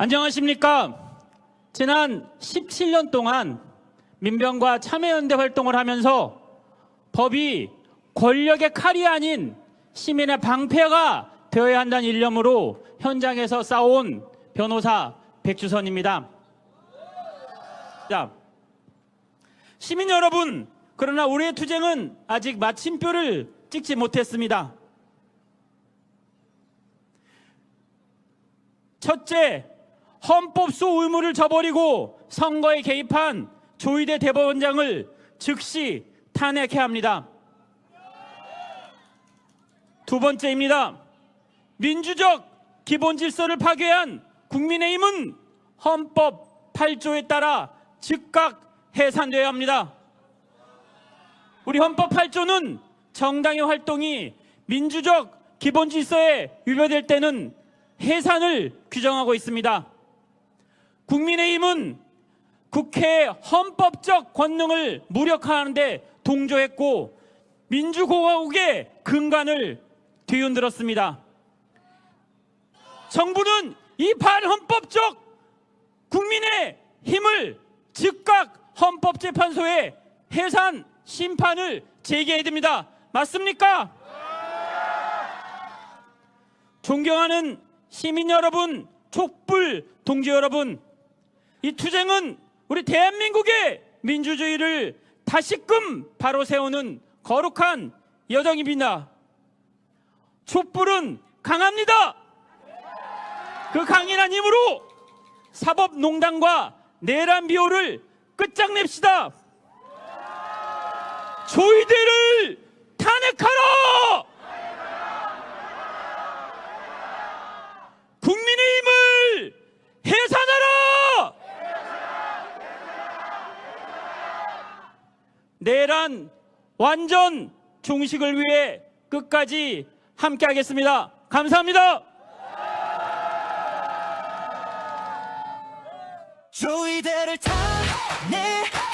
안녕하십니까. 지난 17년 동안 민병과 참여연대 활동을 하면서 법이 권력의 칼이 아닌 시민의 방패가 되어야 한다는 일념으로 현장에서 싸운 변호사 백주선입니다. 자, 시민 여러분, 그러나 우리의 투쟁은 아직 마침표를 찍지 못했습니다. 첫째, 헌법소 의무를 저버리고 선거에 개입한 조희대 대법원장을 즉시 탄핵해야 합니다. 두 번째입니다. 민주적 기본 질서를 파괴한 국민의힘은 헌법 8조에 따라 즉각 해산되어야 합니다. 우리 헌법 8조는 정당의 활동이 민주적 기본 질서에 위배될 때는 해산을 규정하고 있습니다. 국민의힘은 국회의 헌법적 권능을 무력화하는데 동조했고 민주공화국의 근간을 뒤흔들었습니다. 정부는 이 반헌법적 국민의 힘을 즉각 헌법재판소에 해산 심판을 제기해야 됩니다. 맞습니까? 존경하는 시민 여러분, 촛불 동지 여러분, 이 투쟁은 우리 대한민국의 민주주의를 다시금 바로 세우는 거룩한 여정입니다. 촛불은 강합니다. 그 강인한 힘으로 사법농단과 내란 비호를 끝장냅시다. 조이대를 탄핵하라! 국민의힘을 해산하라! 내란 완전 종식을 위해 끝까지 함께하겠습니다. 감사합니다. 조이대를 국힘당을 해